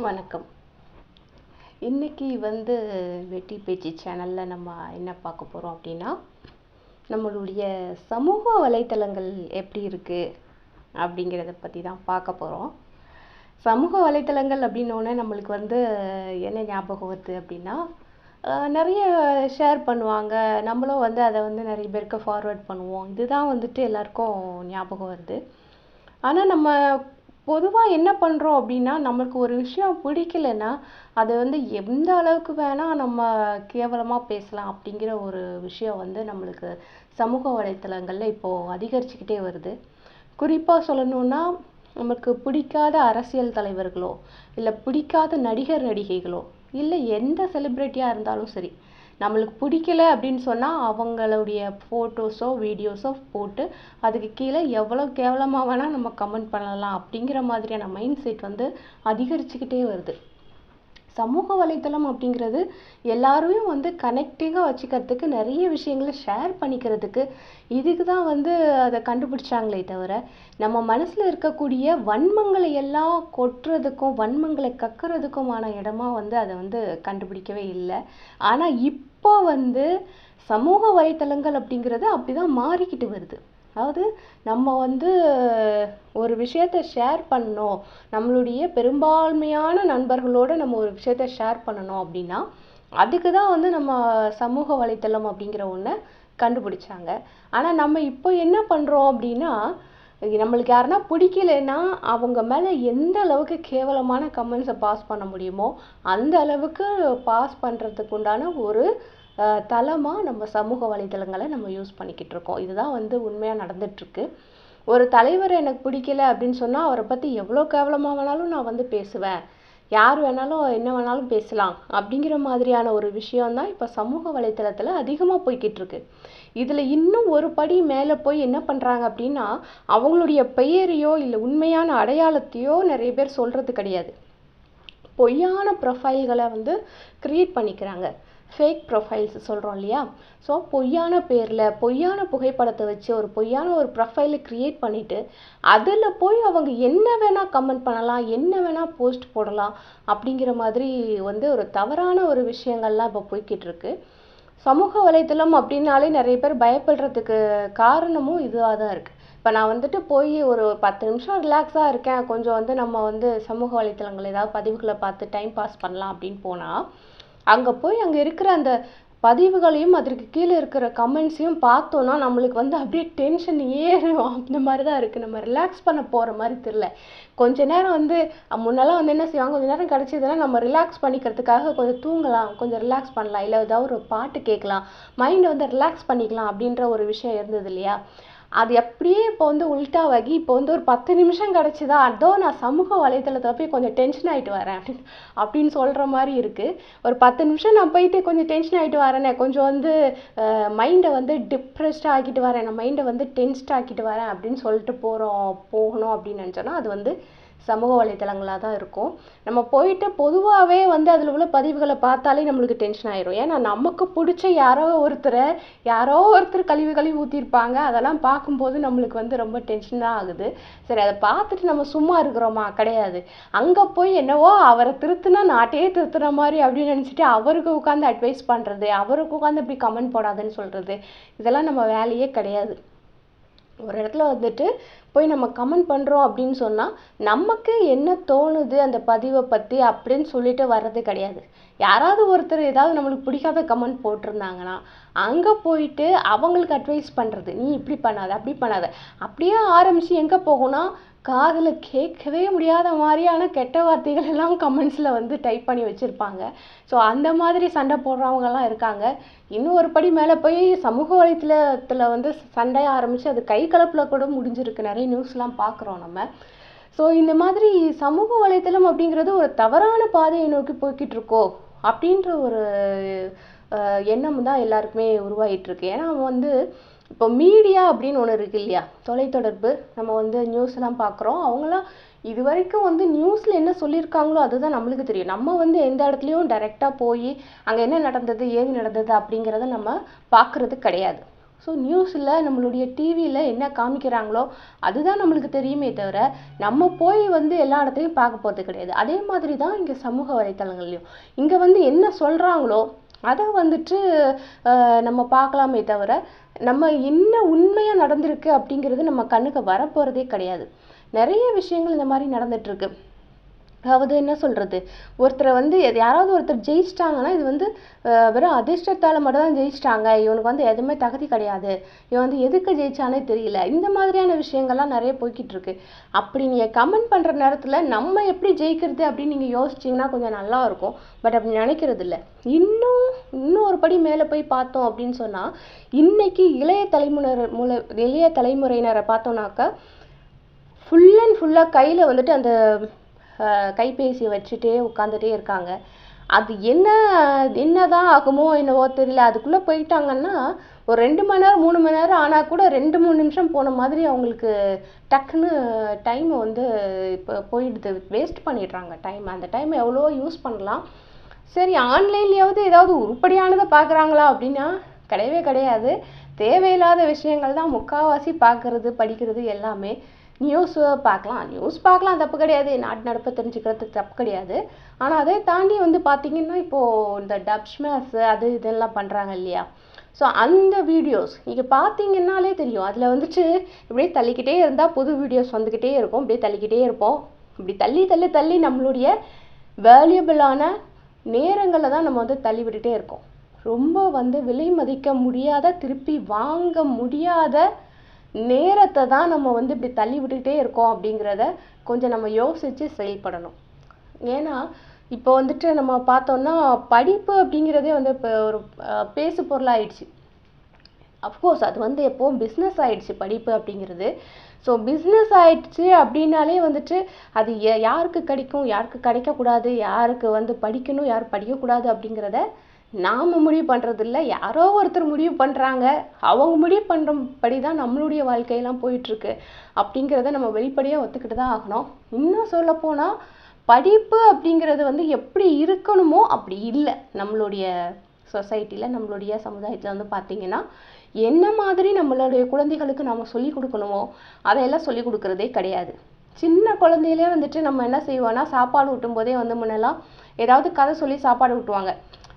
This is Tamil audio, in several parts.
வணக்கம். இன்னைக்கு வந்து வெட்டி பேச்சு சேனலில் நம்ம என்ன பார்க்க போகிறோம் அப்படின்னா நம்மளுடைய சமூக வலைத்தளங்கள் எப்படி இருக்குது அப்படிங்கிறத பற்றி தான் பார்க்க போகிறோம் சமூக வலைத்தளங்கள் அப்படின்னோடனே நம்மளுக்கு வந்து என்ன ஞாபகம் வருது அப்படின்னா நிறைய ஷேர் பண்ணுவாங்க. நம்மளும் வந்து அதை வந்து நிறைய பேருக்கு ஃபார்வேர்ட் பண்ணுவோம். இதுதான் வந்துட்டு எல்லாருக்கும் ஞாபகம் வருது. ஆனால் நம்ம பொதுவாக என்ன பண்ணுறோம் அப்படின்னா நம்மளுக்கு ஒரு விஷயம் பிடிக்கலைன்னா அதை வந்து எந்த அளவுக்கு வேணால் நம்ம கேவலமாக பேசலாம் அப்படிங்கிற ஒரு விஷயம் வந்து நம்மளுக்கு சமூக வலைத்தளங்களில் இப்போது அதிகரிச்சுக்கிட்டே வருது. குறிப்பாக சொல்லணுன்னா நமக்கு பிடிக்காத அரசியல் தலைவர்களோ இல்லை பிடிக்காத நடிகர் நடிகைகளோ இல்லை எந்த செலிப்ரிட்டியாக இருந்தாலும் சரி நம்மளுக்கு பிடிக்கல அப்படின்னு சொன்னால் அவங்களுடைய ஃபோட்டோஸோ வீடியோஸோ போட்டு அதுக்கு கீழே எவ்வளோ கேவலமாக வேணால் நம்ம கமெண்ட் பண்ணலாம் அப்படிங்கிற மாதிரியான மைண்ட் செட் வந்து அதிகரிச்சுக்கிட்டே வருது. சமூக வலைத்தளம் அப்படிங்கிறது எல்லாருமே வந்து கனெக்டிங்காக வச்சுக்கிறதுக்கு நிறைய விஷயங்களை ஷேர் பண்ணிக்கிறதுக்கு இதுக்கு தான் வந்து அதை கண்டுபிடிச்சாங்களே தவிர நம்ம மனசில் இருக்கக்கூடிய வன்மங்களை எல்லாம் கொட்டுறதுக்கும் வன்மங்களை கக்கிறதுக்குமான இடமா வந்து அதை வந்து கண்டுபிடிக்கவே இல்லை. ஆனால் இப்போ வந்து சமூக வலைத்தளங்கள் அப்படிங்கிறது அப்படிதான் மாறிக்கிட்டு வருது. அதாவது நம்ம வந்து ஒரு விஷயத்த ஷேர் பண்ணோம். நம்மளுடைய பெரும்பான்மையான நண்பர்களோட நம்ம ஒரு விஷயத்த ஷேர் பண்ணணும் அப்படின்னா அதுக்கு தான் வந்து நம்ம சமூக வலைத்தளம் அப்படிங்கிற ஒன்றை கண்டுபிடிச்சாங்க. ஆனால் நம்ம இப்போ என்ன பண்ணுறோம் அப்படின்னா நம்மளுக்கு யாருன்னா பிடிக்கலைன்னா அவங்க மேலே எந்த அளவுக்கு கேவலமான கமெண்ட்ஸை பாஸ் பண்ண முடியுமோ அந்த அளவுக்கு பாஸ் பண்ணுறதுக்கு உண்டான ஒரு தளமாக நம்ம சமூக வலைத்தளங்களை நம்ம யூஸ் பண்ணிக்கிட்டு இருக்கோம். இதுதான் வந்து உண்மையாக நடந்துட்டுருக்கு. ஒரு தலைவர் எனக்கு பிடிக்கல அப்படின்னு சொன்னால் அவரை பற்றி எவ்வளோ கேவலமாக வேணாலும் நான் வந்து பேசுவேன். யார் வேணாலும் என்ன வேணாலும் பேசலாம் அப்படிங்கிற மாதிரியான ஒரு விஷயம்தான் இப்போ சமூக வலைத்தளத்தில் அதிகமாக போய்கிட்டிருக்கு இதில் இன்னும் ஒரு படி மேலே போய் என்ன பண்ணுறாங்க அப்படின்னா அவங்களுடைய பெயரையோ இல்லை உண்மையான அடையாளத்தையோ நிறைய பேர் சொல்கிறது கிடையாது. பொய்யான ப்ரொஃபைல்களை வந்து க்ரியேட் பண்ணிக்கிறாங்க. ஃபேக் ப்ரொஃபைல்ஸ் சொல்கிறோம் இல்லையா? ஸோ பொய்யான பேரில் பொய்யான புகைப்படத்தை வச்சு ஒரு பொய்யான ஒரு ப்ரொஃபைலை க்ரியேட் பண்ணிவிட்டு அதில் போய் அவங்க என்ன வேணால் கமெண்ட் பண்ணலாம் என்ன வேணால் போஸ்ட் போடலாம் அப்படிங்கிற மாதிரி வந்து ஒரு தவறான ஒரு விஷயங்கள்லாம் இப்போ போய்கிட்டு இருக்கு. சமூக வலைத்தளம் அப்படின்னாலே நிறைய பேர் பயப்படுறதுக்கு காரணமும் இதுவாக தான் இருக்குது இப்போ நான் வந்துட்டு போய் ஒரு பத்து நிமிஷம் ரிலாக்ஸாக இருக்கேன். கொஞ்சம் வந்து நம்ம வந்து சமூக வலைத்தளங்கள் ஏதாவது பதிவுகளை பார்த்து டைம் பாஸ் பண்ணலாம் அப்படின்னு போனால் அங்கே போய் அங்கே இருக்கிற அந்த பதிவுகளையும் அதற்கு கீழே இருக்கிற கமெண்ட்ஸையும் பார்த்தோன்னா நம்மளுக்கு வந்து அப்படியே டென்ஷன் ஏறும். அந்த மாதிரி தான் இருக்குது நம்ம ரிலாக்ஸ் பண்ண போகிற மாதிரி தெரில கொஞ்ச நேரம் வந்து முன்னெல்லாம் வந்து என்ன செய்வாங்க? கொஞ்ச நேரம் கிடச்சதுன்னா நம்ம ரிலாக்ஸ் பண்ணிக்கிறதுக்காக கொஞ்சம் தூங்கலாம். கொஞ்சம் ரிலாக்ஸ் பண்ணலாம். இல்லை ஏதாவது ஒரு பாட்டு கேட்கலாம். மைண்டை வந்து ரிலாக்ஸ் பண்ணிக்கலாம் அப்படின்ற ஒரு விஷயம் இருந்தது இல்லையா? அது அப்படியே இப்போ வந்து உல்ட்டாவாகி இப்போ வந்து ஒரு பத்து நிமிஷம் கிடச்சிதா அதோ நான் சமூக வலைத்தளத்தில் போய் கொஞ்சம் டென்ஷன் ஆகிட்டு வரேன் அப்படின்னு அப்படின்னு சொல்கிற மாதிரி இருக்குது ஒரு பத்து நிமிஷம் நான் போயிட்டு கொஞ்சம் டென்ஷன் ஆகிட்டு வரேனே கொஞ்சம் வந்து மைண்டை வந்து டிப்ரெஸ்ட் ஆக்கிட்டு வரேன் நான் மைண்டை வந்து டென்ஸ்ட் ஆக்கிட்டு வரேன் அப்படின்னு சொல்லிட்டு போகிறோம் போகணும் அப்படின்னு நினச்சோன்னா அது வந்து சமூக வலைத்தளங்களாக தான் இருக்கும். நம்ம போயிட்டு பொதுவாகவே வந்து அதில் உள்ள பதிவுகளை பார்த்தாலே நம்மளுக்கு டென்ஷன் ஆயிரும். ஏன்னா நமக்கு பிடிச்ச யாரோ ஒருத்தரை யாரோ ஒருத்தர் கழிவு கழிவு ஊற்றிருப்பாங்க அதெல்லாம் பார்க்கும்போது நம்மளுக்கு வந்து ரொம்ப டென்ஷன் தான் ஆகுது. சரி அதை பார்த்துட்டு நம்ம சும்மா இருக்கிறோமா? கிடையாது. அங்கே போய் என்னவோ அவரை திருத்தினா நாட்டையே திருத்துற மாதிரி அப்படின்னு நினச்சிட்டு அவருக்கு உட்காந்து அட்வைஸ் பண்ணுறது அவருக்கு உட்காந்து இப்படி கமெண்ட் போடாதுன்னு சொல்கிறது இதெல்லாம் நம்ம வேலையே கிடையாது. ஒரு இடத்துல வந்துட்டு போய் நம்ம கமெண்ட் பண்ணுறோம் அப்படின்னு சொன்னால் நமக்கு என்ன தோணுது அந்த பதிவை பற்றி அப்படின்னு சொல்லிட்டு வர்றது கிடையாது. யாராவது ஒருத்தர் ஏதாவது நம்மளுக்கு பிடிக்காத கமெண்ட் போட்டிருந்தாங்கன்னா அங்கே போயிட்டு அவங்களுக்கு அட்வைஸ் பண்ணுறது நீ இப்படி பண்ணாத அப்படி பண்ணாத. அப்படியே ஆரம்பித்து எங்கே போகும்னா காதில் கேட்கவே முடியாத மாதிரியான கெட்ட வார்த்தைகள் எல்லாம் கமெண்ட்ஸில் வந்து டைப் பண்ணி வச்சுருப்பாங்க. ஸோ அந்த மாதிரி சண்டை போடுறவங்கலாம் இருக்காங்க. இன்னும் ஒரு படி மேலே போய் சமூக வலைத்தளத்தில் வந்து சண்டை ஆரம்பித்து அது கை கலப்பில் கூட முடிஞ்சிருக்கு. நிறைய நியூஸ்லாம் பார்க்குறோம் நம்ம. ஸோ இந்த மாதிரி சமூக வலைத்தளம் அப்படிங்கிறது ஒரு தவறான பாதையை நோக்கி போய்கிட்டு இருக்கோ அப்படின்ற ஒரு எண்ணம் தான் எல்லாருக்குமே உருவாகிட்டு இருக்கு. ஏன்னா வந்து இப்போ மீடியா அப்படின்னு ஒன்று இருக்கு இல்லையா? தொலைத்தொடர்பு. நம்ம வந்து நியூஸ்லாம் பார்க்குறோம். அவங்களாம் இது வரைக்கும் வந்து நியூஸில் என்ன சொல்லியிருக்காங்களோ அதுதான் நம்மளுக்கு தெரியும். நம்ம வந்து எந்த இடத்துலையும் டைரெக்டாக போய் அங்கே என்ன நடந்தது ஏது நடந்தது அப்படிங்கிறத நம்ம பார்க்குறது கிடையாது. ஸோ நியூஸில் நம்மளுடைய டிவியில் என்ன காமிக்கிறாங்களோ அதுதான் நம்மளுக்கு தெரியுமே தவிர நம்ம போய் வந்து எல்லா இடத்தையும் பார்க்க போகிறது கிடையாது. அதே மாதிரி தான் இங்கே சமூக வலைத்தளங்கள்லையும். இங்கே வந்து என்ன சொல்கிறாங்களோ அதை வந்துட்டு நம்ம பார்க்கலாமே தவிர நம்ம என்ன உண்மையாக நடந்திருக்கு அப்படிங்கிறது நம்ம கண்ணுக்கு வரப்போகிறதே கிடையாது. நிறைய விஷயங்கள் இந்த மாதிரி நடந்துகிட்ருக்கு அதாவது என்ன சொல்கிறது ஒருத்தரை வந்து எது- யாராவது ஒருத்தர் ஜெயிச்சிட்டாங்கன்னா இது வந்து வெறும் அதிர்ஷ்டத்தால் மட்டும் தான் ஜெயிச்சிட்டாங்க. இவனுக்கு வந்து எதுவுமே தகுதி கிடையாது. இவன் வந்து எதுக்கு ஜெயிச்சானே தெரியல. இந்த மாதிரியான விஷயங்கள்லாம் நிறைய போய்கிட்டு இருக்கு அப்படி நீங்கள் கமெண்ட் பண்ணுற நேரத்தில் நம்ம எப்படி ஜெயிக்கிறது அப்படின்னு நீங்கள் யோசிச்சீங்கன்னா கொஞ்சம் நல்லா இருக்கும். பட் அப்படி நினைக்கிறது இல்லை. இன்னும் இன்னும் ஒரு படி மேலே போய் பார்த்தோம் அப்படின்னு சொன்னால் இன்னைக்கு இளைய தலைமுறை மூல இளைய தலைமுறையினரை பார்த்தோன்னாக்கா ஃபுல் அண்ட் ஃபுல்லாக கையில் வந்துட்டு அந்த கைபேசியை வச்சுட்டே உட்காந்துட்டே இருக்காங்க. அது என்ன என்ன தான் ஆகுமோ என்னவோ தெரியல. அதுக்குள்ளே போயிட்டாங்கன்னா ஒரு ரெண்டு மணி நேரம் மூணு மணி நேரம் ஆனால் கூட ரெண்டு மூணு நிமிஷம் போன மாதிரி அவங்களுக்கு டக்குன்னு டைம் வந்து இப்போ போயிடுது. வேஸ்ட் பண்ணிடுறாங்க டைம் அந்த டைம் எவ்வளோ யூஸ் பண்ணலாம். சரி ஆன்லைன்லேயாவது ஏதாவது உருப்படியானதை பார்க்குறாங்களா அப்படின்னா கிடையவே கிடையாது. தேவையில்லாத விஷயங்கள் தான் முக்கால்வாசி பார்க்குறது படிக்கிறது எல்லாமே. நியூஸ் பார்க்கலாம் நியூஸ் பார்க்கலாம் தப்பு கிடையாது. நாட்டு நடப்பை தெரிஞ்சுக்கிறது தப்பு கிடையாது. ஆனால் அதை தாண்டி வந்து பார்த்தீங்கன்னா இப்போது இந்த டப்ஷ்மேஸ் அது இதெல்லாம் பண்ணுறாங்க இல்லையா? ஸோ அந்த வீடியோஸ் நீங்கள் பார்த்தீங்கன்னாலே தெரியும். அதில் வந்துட்டு இப்படியே தள்ளிக்கிட்டே இருந்தால் புது வீடியோஸ் வந்துக்கிட்டே இருக்கும். இப்படியே தள்ளிக்கிட்டே இருப்போம். இப்படி தள்ளி தள்ளி தள்ளி நம்மளுடைய வேல்யூபிளான நேரங்களை தான் நம்ம வந்து தள்ளி விட்டுட்டே இருக்கோம். ரொம்ப வந்து விலை மதிக்க முடியாத திருப்பி வாங்க முடியாத நேரத்தை தான் நம்ம வந்து இப்படி தள்ளி விட்டுக்கிட்டே இருக்கோம் அப்படிங்கிறத கொஞ்சம் நம்ம யோசித்து செயல்படணும். ஏன்னா இப்போ வந்துட்டு நம்ம பார்த்தோம்னா படிப்பு அப்படிங்கிறதே வந்து இப்போ ஒரு பேசு பொருளாகிடுச்சு அஃப்கோர்ஸ் அது வந்து எப்போவும் பிஸ்னஸ் ஆகிடுச்சு படிப்பு அப்படிங்கிறது. ஸோ பிஸ்னஸ் ஆகிடுச்சு அப்படின்னாலே வந்துட்டு அது யாருக்கு கிடைக்கும் யாருக்கு கிடைக்கக்கூடாது யாருக்கு வந்து படிக்கணும் யார் படிக்கக்கூடாது அப்படிங்கிறத நாம் முடிவு பண்ணுறதில்ல யாரோ ஒருத்தர் முடிவு பண்ணுறாங்க அவங்க முடிவு பண்ணுறபடி தான் நம்மளுடைய வாழ்க்கையெல்லாம் போயிட்டுருக்கு. அப்படிங்கிறத நம்ம வெளிப்படையாக ஒத்துக்கிட்டு தான் ஆகணும். இன்னும் சொல்லப்போனால் படிப்பு அப்படிங்கிறது வந்து எப்படி இருக்கணுமோ அப்படி இல்லை. நம்மளுடைய சொசைட்டியில் நம்மளுடைய சமுதாயத்தில் வந்து பார்த்திங்கன்னா என்ன மாதிரி நம்மளுடைய குழந்தைகளுக்கு நம்ம சொல்லி கொடுக்கணுமோ அதையெல்லாம் சொல்லி கொடுக்குறதே கிடையாது. சின்ன குழந்தையிலே வந்துட்டு நம்ம என்ன செய்வோம்னா சாப்பாடு ஊட்டும் போதே வந்து முன்னெல்லாம் ஏதாவது கதை சொல்லி சாப்பாடு ஊட்டுவாங்க.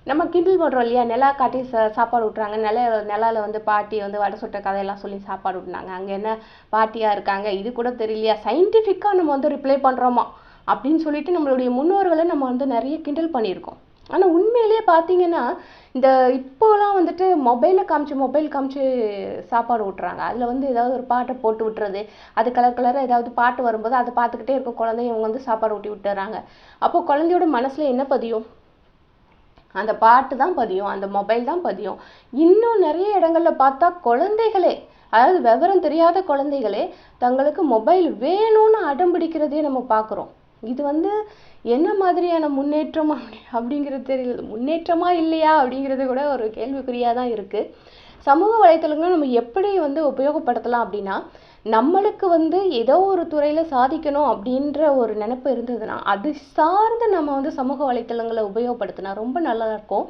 நம்ம கிண்டில் பண்ணுறோம் இல்லையா? நிலா காட்டி சா சாப்பாடு ஊட்டுறாங்க. நில நிலாவில் வந்து பாட்டி வந்து வடை சுட்ட கதையெல்லாம் சொல்லி சாப்பாடு ஊட்டினாங்க. அங்கே என்ன பாட்டியாக இருக்காங்க? இது கூட தெரியலையா? சயின்டிஃபிக்காக நம்ம வந்து ரிப்ளை பண்ணுறோமா அப்படின்னு சொல்லிட்டு நம்மளுடைய முன்னோர்களை நம்ம வந்து நிறைய கிண்டல் பண்ணியிருக்கோம். ஆனால் உண்மையிலேயே பார்த்தீங்கன்னா இந்த இப்போலாம் வந்துட்டு மொபைலில் காமிச்சு மொபைல் காமிச்சு சாப்பாடு ஊட்டுறாங்க. அதில் வந்து ஏதாவது ஒரு பாட்டை போட்டு விட்டுறது அது கலர் கலராக ஏதாவது பாட்டு வரும்போது அதை பார்த்துக்கிட்டே இருக்க குழந்தைய இவங்க வந்து சாப்பாடு ஊட்டி விட்டுறாங்க. அப்போ குழந்தையோட மனசில் என்ன பதியும்? அந்த பாட்டு தான் பதியும் அந்த மொபைல் தான் பதியும். இன்னும் நிறைய இடங்களில் பார்த்தா குழந்தைகளே அதாவது விவரம் தெரியாத குழந்தைகளே தங்களுக்கு மொபைல் வேணும்னு அடம் பிடிக்கிறதே நம்ம பார்க்குறோம். இது வந்து என்ன மாதிரியான முன்னேற்றம் அப்படி அப்படிங்கிறது தெரியல. முன்னேற்றமா இல்லையா அப்படிங்கிறது கூட ஒரு கேள்விக்குறியாக தான் இருக்குது சமூக வலைத்தளங்களை நம்ம எப்படி வந்து உபயோகப்படுத்தலாம் அப்படின்னா நம்மளுக்கு வந்து ஏதோ ஒரு துறையில் சாதிக்கணும் அப்படின்ற ஒரு நினைப்பு இருந்ததுன்னா அது சார்ந்து நம்ம வந்து சமூக வலைத்தளங்களை உபயோகப்படுத்தினா ரொம்ப நல்லா இருக்கும்.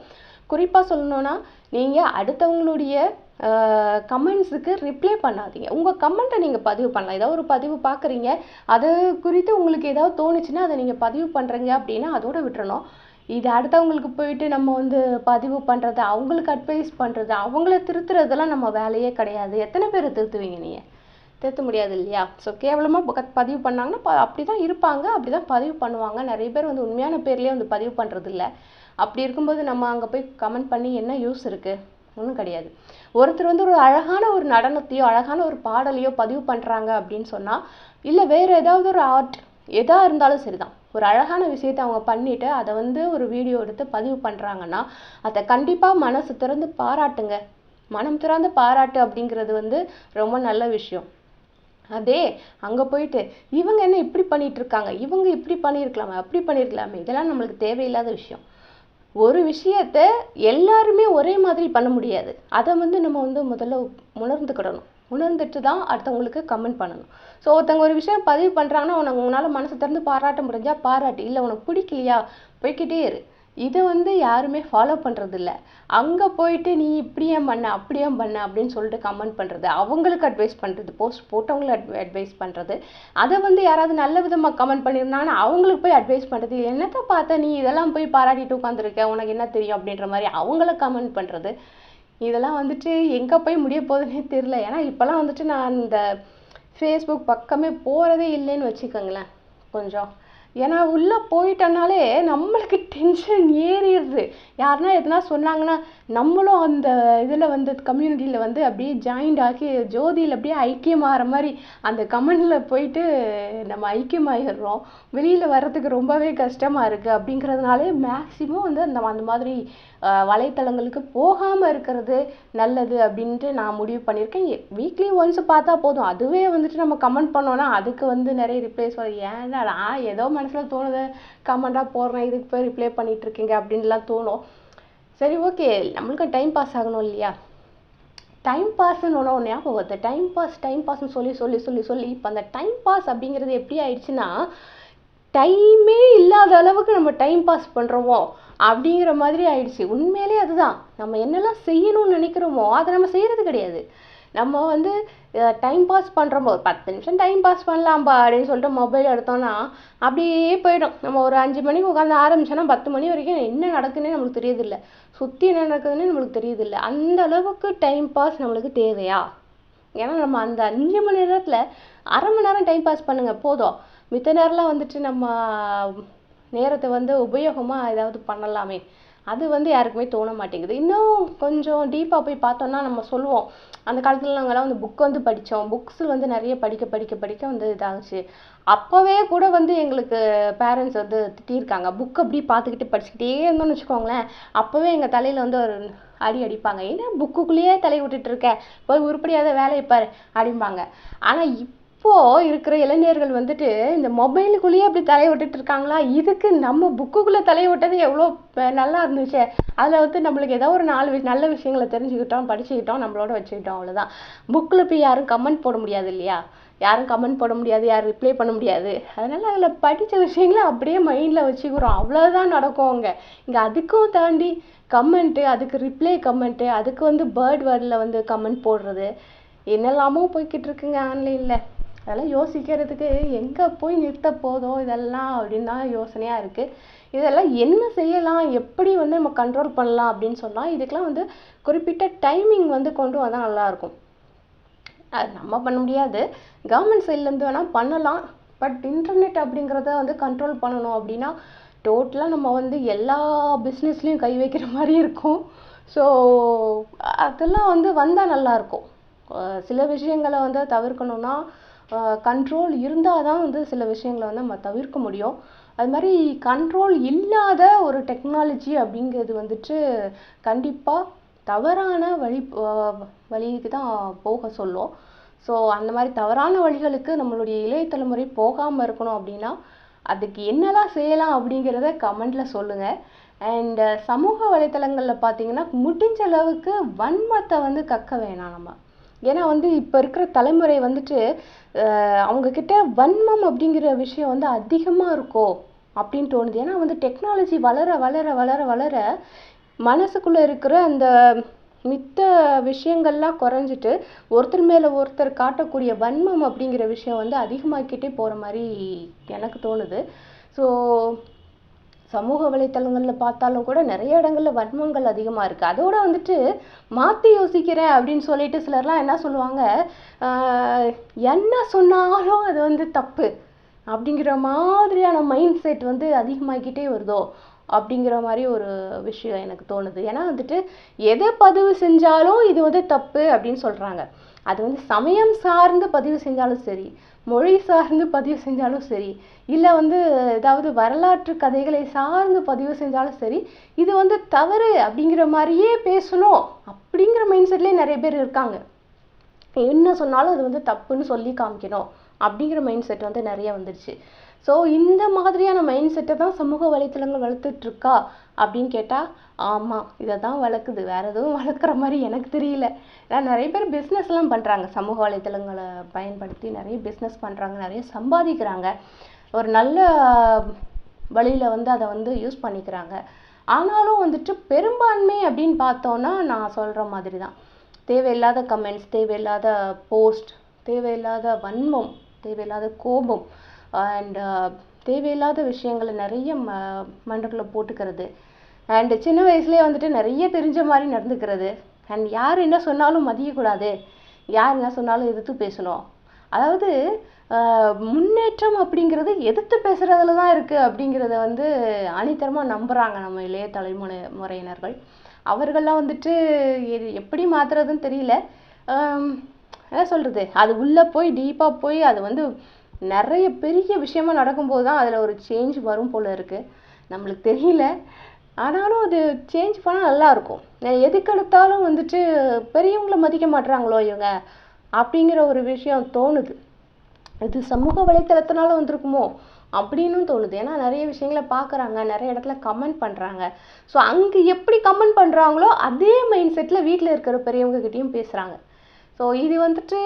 குறிப்பாக சொல்லணும்னா நீங்கள் அடுத்தவங்களுடைய கமெண்ட்ஸுக்கு ரிப்ளை பண்ணாதீங்க. உங்கள் கமெண்ட்டை நீங்கள் பதிவு பண்ணலாம். ஏதாவது ஒரு பதிவு பார்க்குறீங்க. அது குறித்து உங்களுக்கு ஏதாவது தோணுச்சுன்னா அதை நீங்கள் பதிவு பண்ணுறீங்க அப்படின்னா அதோட விட்டுறணும். இது அடுத்தவங்களுக்கு போயிட்டு நம்ம வந்து பதிவு பண்ணுறது அவங்களுக்கு அட்வைஸ் பண்ணுறது அவங்கள திருத்துறதெல்லாம் நம்ம வேலையே கிடையாது. எத்தனை பேரை திருத்துவீங்க நீங்கள் திருத்த முடியாது இல்லையா ஸோ கேவலமாக பதிவு பண்ணாங்கன்னா ப அப்படி தான் இருப்பாங்க அப்படி தான் பதிவு பண்ணுவாங்க. நிறைய பேர் வந்து உண்மையான பேர்லேயே வந்து பதிவு பண்ணுறது இல்லை அப்படி இருக்கும்போது நம்ம அங்கே போய் கமெண்ட் பண்ணி என்ன யூஸ் இருக்கு? ஒன்றும் கிடையாது. ஒருத்தர் வந்து ஒரு அழகான ஒரு நடனத்தையோ அழகான ஒரு பாடலையோ பதிவு பண்ணுறாங்க அப்படின்னு சொன்னால் இல்லை வேறு ஏதாவது ஒரு ஆர்ட் எதாக இருந்தாலும் சரிதான். ஒரு அழகான விஷயத்தை அவங்க பண்ணிவிட்டு அதை வந்து ஒரு வீடியோ எடுத்து பதிவு பண்ணுறாங்கன்னா அதை கண்டிப்பாக மனசு திறந்து பாராட்டுங்க. மனம் திறந்து பாராட்டு அப்படிங்கிறது வந்து ரொம்ப நல்ல விஷயம். அதே அங்கே போயிட்டு இவங்க என்ன இப்படி பண்ணிட்டு இருக்காங்க இவங்க இப்படி பண்ணியிருக்கலாமே அப்படி பண்ணியிருக்கலாமே இதெல்லாம் நம்மளுக்கு தேவையில்லாத விஷயம். ஒரு விஷயத்த எல்லாருமே ஒரே மாதிரி பண்ண முடியாது. அதை வந்து நம்ம வந்து முதல்ல உணர்ந்துக்கிடணும். உணர்ந்துட்டு தான் அடுத்தவங்களுக்கு கமெண்ட் பண்ணணும். ஸோ ஒருத்தவங்க ஒரு விஷயம் பதிவு பண்ணுறாங்கன்னா உனக்கு உங்களால் மனசு திறந்து பாராட்ட முடிஞ்சால் பாராட்டு. இல்லை உனக்கு பிடிக்கலையா? போய்கிட்டே இரு. இதை வந்து யாருமே ஃபாலோ பண்ணுறதில்ல அங்கே போயிட்டு நீ இப்படியே பண்ண அப்படியே பண்ண அப்படின்னு சொல்லிட்டு கமெண்ட் பண்ணுறது அவங்களுக்கு அட்வைஸ் பண்ணுறது போஸ்ட் போட்டவங்களுக்கு அட் அட்வைஸ் பண்ணுறது அதை வந்து யாராவது நல்ல விதமாக கமெண்ட் பண்ணியிருந்தாங்கன்னா அவங்களுக்கு போய் அட்வைஸ் பண்ணுறது என்னத்தை பார்த்த நீ இதெல்லாம் போய் பாராட்டிட்டு உட்காந்துருக்க உனக்கு என்ன தெரியும் அப்படின்ற மாதிரி அவங்கள கமெண்ட் பண்ணுறது இதெல்லாம் வந்துட்டு எங்கே போய் முடிய போகுதுன்னே தெரில ஏன்னா இப்போல்லாம் வந்துட்டு நான் இந்த ஃபேஸ்புக் பக்கமே போகிறதே இல்லைன்னு வச்சுக்கோங்களேன். கொஞ்சம். ஏன்னா உள்ளே போயிட்டனாலே நம்மளுக்கு டென்ஷன் ஏறிடுது. யாருன்னா எதுனா சொன்னாங்கன்னா நம்மளும் அந்த இதில் வந்து கம்யூனிட்டியில் வந்து அப்படியே ஜாயிண்ட் ஆக்கி ஜோதியில் அப்படியே ஐக்கியமாகிற மாதிரி அந்த கமெண்டில் போயிட்டு நம்ம ஐக்கியமாகிடுறோம் வெளியில் வர்றதுக்கு ரொம்பவே கஷ்டமாக இருக்குது அப்படிங்கிறதுனாலே மேக்ஸிமம் வந்து அந்த அந்த மாதிரி வலைத்தளங்களுக்கு போகாமல் இருக்கிறது நல்லது அப்படின்ட்டு நான் முடிவு பண்ணியிருக்கேன். வீக்லி ஒன்ஸ் பார்த்தா போதும். அதுவே வந்துட்டு நம்ம கமெண்ட் பண்ணோன்னா அதுக்கு வந்து நிறைய ரிப்ளைஸ் வரும். ஏன்னா நான் ஏதோ மனசில் தோணுது. கமெண்ட்டாக போடுறேன். இதுக்கு போய் ரிப்ளை பண்ணிகிட்ருக்கீங்க இருக்கீங்க அப்படின்லாம் தோணும். சரி ஓகே நம்மளுக்கு டைம் பாஸ் ஆகணும் இல்லையா? டைம் பாஸ்ன்னு ஒன்று ஞாபகம் வருது. டைம் பாஸ் டைம் பாஸ்ன்னு சொல்லி சொல்லி சொல்லி சொல்லி இப்போ அந்த டைம் பாஸ் அப்படிங்கிறது எப்படி ஆயிடுச்சுன்னா டைமே இல்லாத அளவுக்கு நம்ம டைம் பாஸ் பண்ணுறோமோ அப்படிங்கிற மாதிரி ஆயிடுச்சு. உண்மையிலே அதுதான். நம்ம என்னெல்லாம் செய்யணும்னு நினைக்கிறோமோ அதை நம்ம செய்கிறது கிடையாது. நம்ம வந்து டைம் பாஸ் பண்ணுறோம் ஒரு பத்து நிமிஷம் டைம் பாஸ் பண்ணலாம்பா அப்படின்னு சொல்லிட்டு மொபைல் எடுத்தோம்னா அப்படியே போயிடும். நம்ம ஒரு அஞ்சு மணிக்கு உட்காந்து ஆரம்பிச்சோன்னா பத்து மணி வரைக்கும் என்ன நடக்குதுன்னே நம்மளுக்கு தெரியுதில்ல. சுற்றி என்ன நடக்குதுன்னு நம்மளுக்கு தெரியுதில்ல. அந்த அளவுக்கு டைம் பாஸ் நம்மளுக்கு தேவையா? ஏன்னா நம்ம அந்த அஞ்சு மணி நேரத்தில் அரை மணி நேரம் டைம் பாஸ் பண்ணுங்கள் போதும். மித்த நேரம்லாம் வந்துட்டு நம்ம நேரத்தை வந்து உபயோகமாக ஏதாவது பண்ணலாமே. அது வந்து யாருக்குமே தோண மாட்டேங்குது. இன்னும் கொஞ்சம் டீப்பாக போய் பார்த்தோம்னா நம்ம சொல்லுவோம். அந்த காலத்தில் நாங்கள்லாம் வந்து புக் வந்து படித்தோம் புக்ஸ் வந்து நிறைய படிக்க படிக்க படிக்க வந்து இதாகுச்சு. அப்போவே கூட வந்து எங்களுக்கு பேரண்ட்ஸ் வந்து திட்டியிருக்காங்க. புக் அப்படி பார்த்துக்கிட்டு படிச்சுக்கிட்டே இருந்தோம்னு வச்சுக்கோங்களேன். அப்போவே எங்கள் தலையில் வந்து ஒரு அடி அடிப்பாங்க. ஏன்னா புக்குக்குள்ளேயே தலை விட்டுட்டு இருக்க? போய் உருப்படியாத வேலையை பாரு அப்படிம்பாங்க. ஆனால் இப்போது இருக்கிற இளைஞர்கள் வந்துட்டு இந்த மொபைலுக்குள்ளேயே அப்படி தலையை விட்டுட்டு இருக்காங்களா? இதுக்கு நம்ம புக்குக்குள்ளே தலையை விட்டது எவ்வளோ நல்லா இருந்துச்சு. அதில் வந்து நம்மளுக்கு ஏதோ ஒரு நாலு வி- நல்ல விஷயங்களை தெரிஞ்சுக்கிட்டோம் படிச்சுக்கிட்டோம் நம்மளோட வச்சுக்கிட்டோம் அவ்வளோதான் புக்கில் போய் யாரும் கமெண்ட் போட முடியாது இல்லையா? யாரும் கமெண்ட் போட முடியாது யாரும் ரிப்ளை பண்ண முடியாது. அதனால் அதில் படித்த விஷயங்களை அப்படியே மைண்டில் வச்சுக்கிறோம். அவ்வளோதான் நடக்கும் அங்கே. இங்கே அதுக்கும் தாண்டி கமெண்ட்டு அதுக்கு ரிப்ளை கமெண்ட்டு அதுக்கு வந்து பேர்ட் வேர்டில் வந்து கமெண்ட் போடுறது என்னெல்லாமோ போய்கிட்டு இருக்குங்க ஆன்லைனில். அதெல்லாம் யோசிக்கிறதுக்கு எங்கே போய் நிறுத்த போதோ இதெல்லாம் அப்படின்னு தான் யோசனையாக இருக்குது இதெல்லாம் என்ன செய்யலாம்? எப்படி வந்து நம்ம கண்ட்ரோல் பண்ணலாம் அப்படின்னு சொன்னால் இதுக்கெலாம் வந்து குறிப்பிட்ட டைமிங் வந்து கொண்டு வந்தால் நல்லாயிருக்கும் அது நம்ம பண்ண முடியாது. கவர்மெண்ட் சைட்லேருந்து வேணால் பண்ணலாம். பட் இன்டர்நெட் அப்படிங்கிறத வந்து கண்ட்ரோல் பண்ணணும் அப்படின்னா டோட்டலாக நம்ம வந்து எல்லா பிஸ்னஸ்லேயும் கை வைக்கிற மாதிரி இருக்கும். ஸோ அதெல்லாம் வந்து வந்தால் நல்லாயிருக்கும் சில விஷயங்களை வந்து தவிர்க்கணும்னா கண்ட்ரோல் இருந்தால் தான் வந்து சில விஷயங்களை வந்து நம்ம தவிர்க்க முடியும். அது மாதிரி கண்ட்ரோல் இல்லாத ஒரு டெக்னாலஜி அப்படிங்கிறது வந்துட்டு கண்டிப்பாக தவறான வழி வழிக்கு தான் போக சொல்லும். ஸோ அந்த மாதிரி தவறான வழிகளுக்கு நம்மளுடைய இளைய தலைமுறை போகாமல் இருக்கணும் அப்படின்னா அதுக்கு என்னெல்லாம் செய்யலாம் அப்படிங்கிறத கமெண்ட்டில் சொல்லுங்கள் அண்ட் சமூக வலைத்தளங்களில் பார்த்தீங்கன்னா முடிஞ்ச அளவுக்கு வன்மத்தை வந்து கக்க வேணாம் நம்ம. ஏன்னா வந்து இப்போ இருக்கிற தலைமுறை வந்துட்டு அவங்கக்கிட்ட வன்மம் அப்படிங்கிற விஷயம் வந்து அதிகமாக இருக்கோ அப்படின்னு தோணுது. ஏன்னா வந்து டெக்னாலஜி வளர வளர வளர வளர மனசுக்குள்ளே இருக்கிற அந்த மித்த விஷயங்கள்லாம் குறைஞ்சிட்டு ஒருத்தர் மேலே ஒருத்தர் காட்டக்கூடிய வன்மம் அப்படிங்கிற விஷயம் வந்து அதிகமாக்கிட்டே போகிற மாதிரி எனக்கு தோணுது. ஸோ சமூக வலைத்தளங்களில் பார்த்தாலும் கூட நிறைய இடங்களில் வன்மங்கள் அதிகமாக இருக்குது அதோட வந்துட்டு மாற்றி யோசிக்கிறேன் அப்படின்னு சொல்லிட்டு சிலர்லாம் என்ன சொல்லுவாங்க என்ன சொன்னாலும் அது வந்து தப்பு. அப்படிங்கிற மாதிரியான மைண்ட் செட் வந்து அதிகமாகிக்கிட்டே வருதோ? அப்படிங்கிற மாதிரி ஒரு விஷயம் எனக்கு தோணுது. ஏன்னா வந்துட்டு எதை பதிவு செஞ்சாலும் இது வந்து தப்பு அப்படின்னு சொல்கிறாங்க அது வந்து சமயம் சார்ந்து பதிவு செஞ்சாலும் சரி மொழி சார்ந்து பதிவு செஞ்சாலும் சரி இல்லை வந்து ஏதாவது வரலாற்று கதைகளை சார்ந்து பதிவு செஞ்சாலும் சரி இது வந்து தவறு அப்படிங்கிற மாதிரியே பேசணும் அப்படிங்கிற மைண்ட் செட்லேயே நிறைய பேர் இருக்காங்க. என்ன சொன்னாலும் அது வந்து தப்புன்னு சொல்லி காமிக்கணும் அப்படிங்கிற மைண்ட் செட் வந்து நிறைய வந்துருச்சு. ஸோ இந்த மாதிரியான மைண்ட் செட்டை தான் சமூக வலைத்தளங்கள் வளர்த்துட்ருக்கா? அப்படின்னு கேட்டால் ஆமாம் இதை தான் வளர்க்குது. வேற எதுவும் வளர்க்குற மாதிரி எனக்கு தெரியல. ஏன்னா நிறைய பேர் பிஸ்னஸ்லாம் பண்ணுறாங்க சமூக வலைத்தளங்களை பயன்படுத்தி நிறைய பிஸ்னஸ் பண்ணுறாங்க நிறைய சம்பாதிக்கிறாங்க. ஒரு நல்ல வழியில் வந்து அதை வந்து யூஸ் பண்ணிக்கிறாங்க. ஆனாலும் வந்துட்டு பெரும்பான்மை அப்படின்னு பார்த்தோன்னா நான் சொல்கிற மாதிரி தான். தேவையில்லாத கமெண்ட்ஸ் தேவையில்லாத போஸ்ட் தேவையில்லாத வன்மம் தேவையில்லாத கோபம் அண்ட் uh, தேவையில்லாத விஷயங்களை நிறைய ம மண்டக்குள்ள போட்டுக்கிறது. அண்டு சின்ன வயசுலேயே வந்துட்டு நிறைய தெரிஞ்ச மாதிரி நடந்துக்கிறது. அண்ட் யார் என்ன சொன்னாலும் மதியக்கூடாது. யார் என்ன சொன்னாலும் எதிர்த்து பேசணும். அதாவது முன்னேற்றம் அப்படிங்கிறது எதிர்த்து பேசுகிறதுல தான் இருக்குது அப்படிங்கிறத வந்து ஆணித்தரமா நம்புகிறாங்க நம்ம இளைய தலைமுறை முறையினர்கள். அவர்கள்லாம் வந்துட்டு எது எப்படி மாற்றுறதுன்னு தெரியல. என்ன சொல்கிறது அது உள்ளே போய் டீப்பாக போய் அது வந்து நிறைய பெரிய விஷயமா நடக்கும்போது தான் அதில் ஒரு சேஞ்ச் வரும் போல் இருக்குது நம்மளுக்கு தெரியல. ஆனாலும் அது சேஞ்ச் பண்ணால் நல்லாயிருக்கும் எதுக்கெடுத்தாலும் வந்துட்டு பெரியவங்களை மதிக்க மாட்றாங்களோ இவங்க அப்படிங்கிற ஒரு விஷயம் தோணுது. இது சமூக வலைத்தளத்தினால வந்திருக்குமோ அப்படின்னும் தோணுது. ஏன்னா நிறைய விஷயங்களை பார்க்குறாங்க. நிறைய இடத்துல கமெண்ட் பண்ணுறாங்க ஸோ அங்கே எப்படி கமெண்ட் பண்ணுறாங்களோ அதே மைண்ட் செட்டில் வீட்டில் இருக்கிற பெரியவங்க கிட்டேயும் பேசுகிறாங்க ஸோ இது வந்துட்டு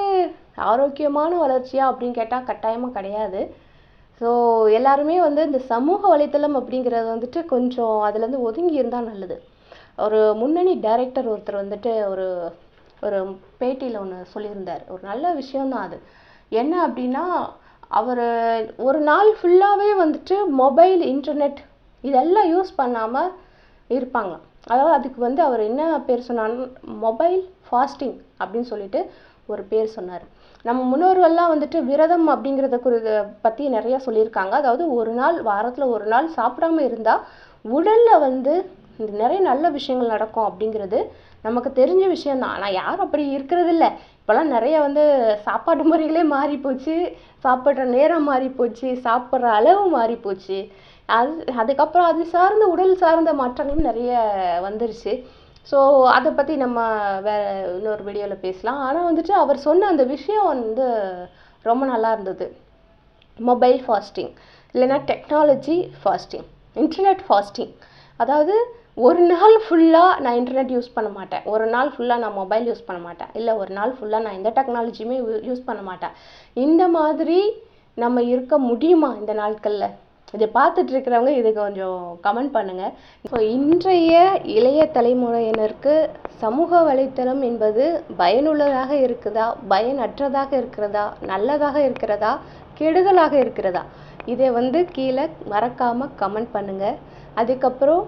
ஆரோக்கியமான வளர்ச்சியா அப்படின்னு கேட்டால் கட்டாயமாக கிடையாது. ஸோ எல்லாருமே வந்து இந்த சமூக வலைத்தளம் அப்படிங்கிறது வந்துட்டு கொஞ்சம் அதுலேருந்து ஒதுங்கி இருந்தால் நல்லது. ஒரு முன்னணி டைரக்டர் ஒருத்தர் வந்துட்டு ஒரு ஒரு பேட்டியில் ஒன்று சொல்லியிருந்தார். ஒரு நல்ல விஷயம்தான் அது. என்ன அப்படின்னா அவர் ஒரு நாள் ஃபுல்லாகவே வந்துட்டு மொபைல் இன்டர்நெட் இதெல்லாம் யூஸ் பண்ணாமல் இருப்பாங்க. அதாவது அதுக்கு வந்து அவர் என்ன பேர் சொன்னார் மொபைல் ஃபாஸ்டிங் அப்படின்னு சொல்லிட்டு ஒரு பேர் சொன்னார். நம்ம முன்னோர்கள்லாம் வந்துட்டு விரதம் அப்படிங்கிறத குறி பற்றி நிறையா சொல்லியிருக்காங்க. அதாவது ஒரு நாள் வாரத்தில் ஒரு நாள் சாப்பிடாம இருந்தால் உடலில் வந்து நிறைய நல்ல விஷயங்கள் நடக்கும் அப்படிங்கிறது நமக்கு தெரிஞ்ச விஷயம்தான் ஆனால் யாரும் அப்படி இருக்கிறது இல்லை. இப்போல்லாம் நிறைய வந்து சாப்பாட்டு முறைகளே மாறி போச்சு சாப்பிட்ற நேரம் மாறி போச்சு சாப்பிட்ற அளவு மாறி போச்சு அது அதுக்கப்புறம் அது சார்ந்த உடல் சார்ந்த மாற்றங்களும் நிறைய வந்துருச்சு. ஸோ அதை பற்றி நம்ம வேற இன்னொரு வீடியோவில் பேசலாம். ஆனால் வந்துட்டு அவர் சொன்ன அந்த விஷயம் வந்து ரொம்ப நல்லா இருந்தது. மொபைல் ஃபாஸ்டிங் இல்லைன்னா டெக்னாலஜி ஃபாஸ்டிங் இன்டர்நெட் ஃபாஸ்டிங் அதாவது ஒரு நாள் ஃபுல்லாக நான் இன்டர்நெட் யூஸ் பண்ண மாட்டேன். ஒரு நாள் ஃபுல்லாக நான் மொபைல் யூஸ் பண்ண மாட்டேன். இல்லை ஒரு நாள் ஃபுல்லாக நான் எந்த டெக்னாலஜியுமே யூஸ் பண்ண மாட்டேன். இந்த மாதிரி நம்ம இருக்க முடியுமா இந்த நாட்களில்? இதை பார்த்துட்டு இருக்கிறவங்க இது கொஞ்சம் கமெண்ட் பண்ணுங்க. ஸோ இன்றைய இளைய தலைமுறையினருக்கு சமூக வலைத்தளம் என்பது பயனுள்ளதாக இருக்குதா? பயனற்றதாக இருக்கிறதா? நல்லதாக இருக்கிறதா? கெடுதலாக இருக்கிறதா? இதை வந்து கீழே மறக்காம கமெண்ட் பண்ணுங்க. அதுக்கப்புறம்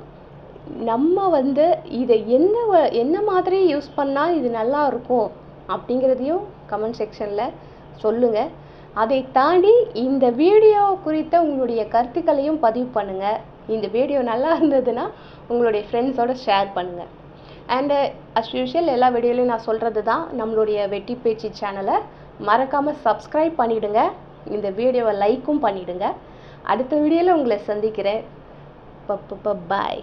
நம்ம வந்து இதை என்ன வ- என்ன மாதிரி யூஸ் பண்ணால் இது நல்லா இருக்கும் அப்படிங்கிறதையும் கமெண்ட் செக்ஷனில் சொல்லுங்கள் அதை தாண்டி இந்த வீடியோ குறித்த உங்களுடைய கருத்துக்களையும் பதிவு பண்ணுங்கள் இந்த வீடியோ நல்லா இருந்ததுன்னா உங்களுடைய ஃப்ரெண்ட்ஸோடு ஷேர் பண்ணுங்கள் அண்டு அஸ் யூஷுவல் எல்லா வீடியோலையும் நான் சொல்கிறது தான் நம்மளுடைய வெட்டி பேச்சு சேனலை மறக்காமல் சப்ஸ்கிரைப் பண்ணிவிடுங்க இந்த வீடியோவை லைக்கும் பண்ணிவிடுங்க அடுத்த வீடியோவில் உங்களை சந்திக்கிறேன். பாய்